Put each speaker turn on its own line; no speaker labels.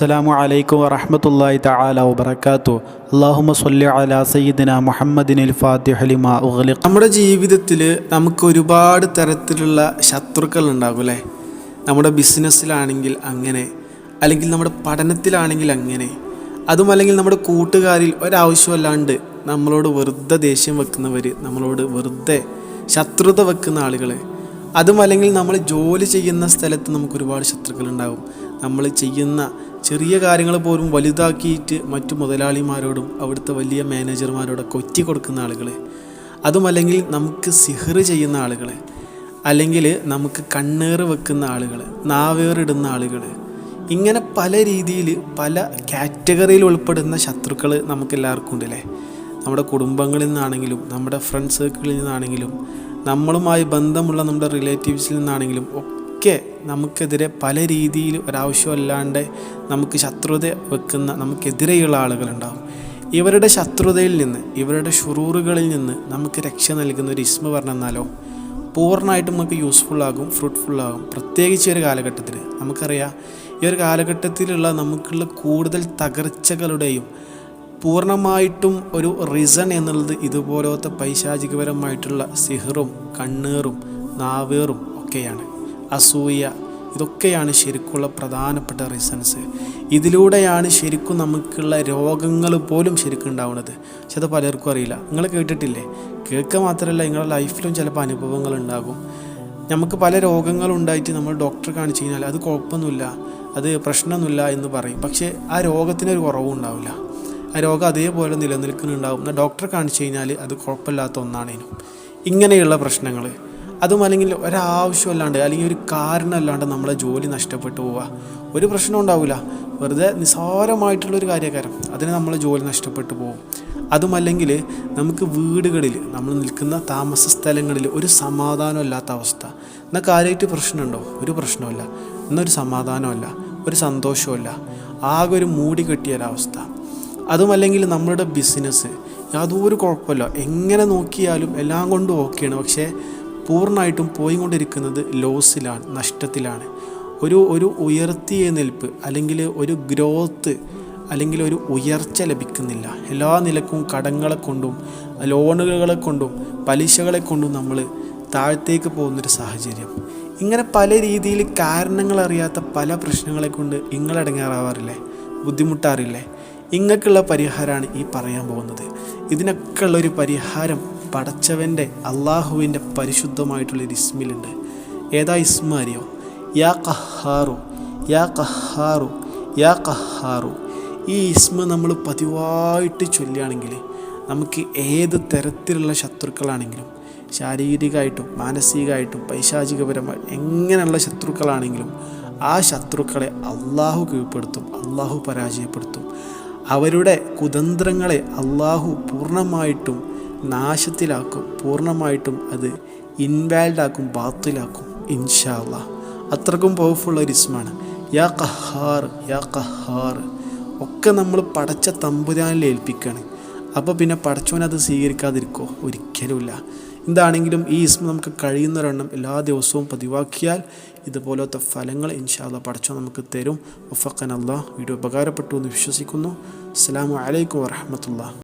അസ്സലാമു അലൈക്കും വറഹ്മത്തുള്ളാഹി തആല വബറകാതു അല്ലാഹുമ്മ സ്വല്ലി അലാ സയ്യിദിന മുഹമ്മദിനിൽ ഫാത്തിഹ ലിമാ ഉഗ്ലിഖ്.
നമ്മുടെ ജീവിതത്തിൽ നമുക്ക് ഒരുപാട് തരത്തിലുള്ള ശത്രുക്കൾ ഉണ്ടാകും അല്ലേ? നമ്മുടെ ബിസിനസ്സിലാണെങ്കിൽ അങ്ങനെ അല്ലെങ്കിൽ നമ്മുടെ പഠനത്തിലാണെങ്കിൽ അങ്ങനെ. അതും അല്ലെങ്കിൽ നമ്മുടെ കൂട്ടുകാരിൽ ഒരാവശ്യമല്ലാണ്ട് നമ്മളോട് വെറുതെ ദേഷ്യം വെക്കുന്നവർ നമ്മളോട് വെറുതെ ശത്രുത വെക്കുന്ന ആളുകൾ അതും അല്ലെങ്കിൽ നമ്മൾ ജോലി ചെയ്യുന്ന സ്ഥലത്ത് നമുക്ക് ഒരുപാട് ശത്രുക്കൾ ഉണ്ടാകും. നമ്മൾ ചെയ്യുന്ന ചെറിയ കാര്യങ്ങൾ പോലും വലുതാക്കിയിട്ട് മറ്റു മുതലാളിമാരോടും അവിടുത്തെ വലിയ മാനേജർമാരോടൊക്കെ ഒറ്റ കൊടുക്കുന്ന ആളുകൾ അതുമല്ലെങ്കിൽ നമുക്ക് സിഹർ ചെയ്യുന്ന ആളുകളെ. അല്ലെങ്കിൽ നമുക്ക് കണ്ണേറ് വെക്കുന്ന ആളുകൾ നാവേറിടുന്ന ആളുകൾ ഇങ്ങനെ പല രീതിയിൽ പല കാറ്റഗറിയിൽ ഉൾപ്പെടുന്ന ശത്രുക്കൾ നമുക്കെല്ലാവർക്കും ഉണ്ടല്ലേ? നമ്മുടെ കുടുംബങ്ങളിൽ നിന്നാണെങ്കിലും നമ്മുടെ ഫ്രണ്ട് സർക്കിളിൽ നിന്നാണെങ്കിലും നമ്മളുമായി ബന്ധമുള്ള നമ്മുടെ റിലേറ്റീവ്സിൽ നിന്നാണെങ്കിലും ഒക്കെ നമുക്കെതിരെ പല രീതിയിൽ ഒരാവശ്യമല്ലാണ്ട് നമുക്ക് ശത്രുത വെക്കുന്ന നമുക്കെതിരെയുള്ള ആളുകളുണ്ടാകും ഇവരുടെ ശത്രുതയിൽ നിന്ന് ഇവരുടെ ഷുറൂറുകളിൽ നിന്ന് നമുക്ക് രക്ഷ നൽകുന്ന ഒരു ഇസ്മ പറഞ്ഞെന്നാലോ പൂർണമായിട്ടും നമുക്ക് യൂസ്ഫുള്ളാകും ഫ്രൂട്ട്ഫുള്ളാകും പ്രത്യേകിച്ച് ഒരു കാലഘട്ടത്തിൽ നമുക്കറിയാം ഈ ഒരു കാലഘട്ടത്തിലുള്ള നമുക്കുള്ള കൂടുതൽ തകർച്ചകളുടെയും പൂർണമായിട്ടും ഒരു റീസൺ എന്നുള്ളത് ഇതുപോലത്തെ പൈശാചികപരമായിട്ടുള്ള സിഹറും കണ്ണേറും നാവേറും ഒക്കെയാണ്. അസൂയ ഇതൊക്കെയാണ് ശരിക്കുള്ള പ്രധാനപ്പെട്ട റീസൺസ് ഇതിലൂടെയാണ് ശരിക്കും നമുക്കുള്ള രോഗങ്ങൾ പോലും ശരിക്കും ഉണ്ടാവുന്നത്. പക്ഷെ അത് പലർക്കും അറിയില്ല. നിങ്ങൾ കേട്ടിട്ടില്ലേ? കേൾക്കുക മാത്രമല്ല നിങ്ങളുടെ ലൈഫിലും ചിലപ്പോൾ അനുഭവങ്ങൾ ഉണ്ടാകും. നമുക്ക് പല രോഗങ്ങളും ഉണ്ടായിട്ട് നമ്മൾ ഡോക്ടറെ കാണിച്ചു കഴിഞ്ഞാൽ അത് കുഴപ്പമൊന്നുമില്ല അത് പ്രശ്നമൊന്നുമില്ല എന്ന് പറയും. പക്ഷേ ആ രോഗത്തിനൊരു കുറവും ഉണ്ടാവില്ല. രോഗം അതേപോലെ നിലനിൽക്കുന്നുണ്ടാവും. എന്നാൽ ഡോക്ടറെ കാണിച്ചു കഴിഞ്ഞാൽ അത് കുഴപ്പമില്ലാത്ത ഒന്നാണേനും. ഇങ്ങനെയുള്ള പ്രശ്നങ്ങൾ അതും അല്ലെങ്കിൽ ഒരാവശ്യമല്ലാണ്ട് അല്ലെങ്കിൽ ഒരു കാരണമല്ലാണ്ട് നമ്മളെ ജോലി നഷ്ടപ്പെട്ടു പോവുക. ഒരു പ്രശ്നം ഉണ്ടാവില്ല വെറുതെ നിസ്സാരമായിട്ടുള്ളൊരു കാര്യക്കാരം അതിന് നമ്മളെ ജോലി നഷ്ടപ്പെട്ടു പോകും. അതുമല്ലെങ്കിൽ നമുക്ക് വീടുകളിൽ നമ്മൾ നിൽക്കുന്ന താമസ സ്ഥലങ്ങളിൽ ഒരു സമാധാനമില്ലാത്ത അവസ്ഥ. എന്നാൽ കാര്യമായിട്ട് പ്രശ്നമുണ്ടോ? ഒരു പ്രശ്നമില്ല എന്നൊരു സമാധാനമല്ല ഒരു സന്തോഷമല്ല ആകെ ഒരു മൂടി കെട്ടിയ ഒരവസ്ഥ. അതുമല്ലെങ്കിൽ നമ്മളുടെ ബിസിനസ് യാതൊരു കുഴപ്പമില്ല. എങ്ങനെ നോക്കിയാലും എല്ലാം കൊണ്ടും ഓക്കെയാണ് പക്ഷേ പൂർണമായിട്ടും പോയിക്കൊണ്ടിരിക്കുന്നത് ലോസിലാണ് നഷ്ടത്തിലാണ്. ഒരു ഒരു ഉയർത്തിയ നിൽപ്പ് അല്ലെങ്കിൽ ഒരു ഗ്രോത്ത് അല്ലെങ്കിൽ ഒരു ഉയർച്ച ലഭിക്കുന്നില്ല. എല്ലാ നിലക്കും കടങ്ങളെ കൊണ്ടും ലോണുകളെ കൊണ്ടും പലിശകളെ കൊണ്ടും നമ്മൾ താഴത്തേക്ക് പോകുന്നൊരു സാഹചര്യം. ഇങ്ങനെ പല രീതിയിൽ കാരണങ്ങളറിയാത്ത പല പ്രശ്നങ്ങളെ കൊണ്ട് നിങ്ങളടങ്ങാറാവാറില്ലേ ബുദ്ധിമുട്ടാറില്ലേ? ഇങ്ങക്കുള്ള പരിഹാരമാണ് ഈ പറയാൻ പോകുന്നത്. ഇതിനൊക്കെ ഉള്ളൊരു പരിഹാരം പടച്ചവന്റെ അള്ളാഹുവിന്റെ പരിശുദ്ധമായിട്ടുള്ളൊരു ഇസ്മിലുണ്ട്. ഏതാ ഇസ്മ അറിയോ യാ കഹാറു യാ കഹാറു യാ കഹാറു ഈ ഇസ്മ നമ്മൾ പതിവായിട്ട് ചൊല്ലുകയാണെങ്കിൽ നമുക്ക് ഏത് തരത്തിലുള്ള ശത്രുക്കളാണെങ്കിലും ശാരീരികമായിട്ടും മാനസികമായിട്ടും പൈശാചികപരമായി എങ്ങനെയുള്ള ശത്രുക്കളാണെങ്കിലും ആ ശത്രുക്കളെ അള്ളാഹു കീഴ്പ്പെടുത്തും അള്ളാഹു പരാജയപ്പെടുത്തും. അവരുടെ കുതന്ത്രങ്ങളെ അള്ളാഹു പൂർണമായിട്ടും നാശത്തിലാക്കും. പൂർണമായിട്ടും അത് ഇൻവാൽഡാക്കും ബാത്തിലാക്കും ഇൻഷാ അത്രക്കും പവർഫുള്ള ഒരു ഇസ്മാണ്. യാ കഹാർ യാ കഹാർ ഒക്കെ നമ്മൾ പടച്ച തമ്പുരാനിൽ ഏൽപ്പിക്കുകയാണ് അപ്പോൾ പിന്നെ പടച്ചവനത് സ്വീകരിക്കാതിരിക്കോ? ഒരിക്കലുമില്ല. എന്താണെങ്കിലും ഈ ഇസ്മ നമുക്ക് കഴിയുന്നൊരെണ്ണം എല്ലാ ദിവസവും പതിവാക്കിയാൽ ഇതുപോലത്തെ ഫലങ്ങൾ ഇൻഷാല്ല പടച്ചോ നമുക്ക് തരും. ഉഫക്കൻ അള്ളാഹ് വീഡിയോ ഉപകാരപ്പെട്ടു എന്ന് വിശ്വസിക്കുന്നു. അസ്സാം വലൈക്കും വാഹമത്തുള്ള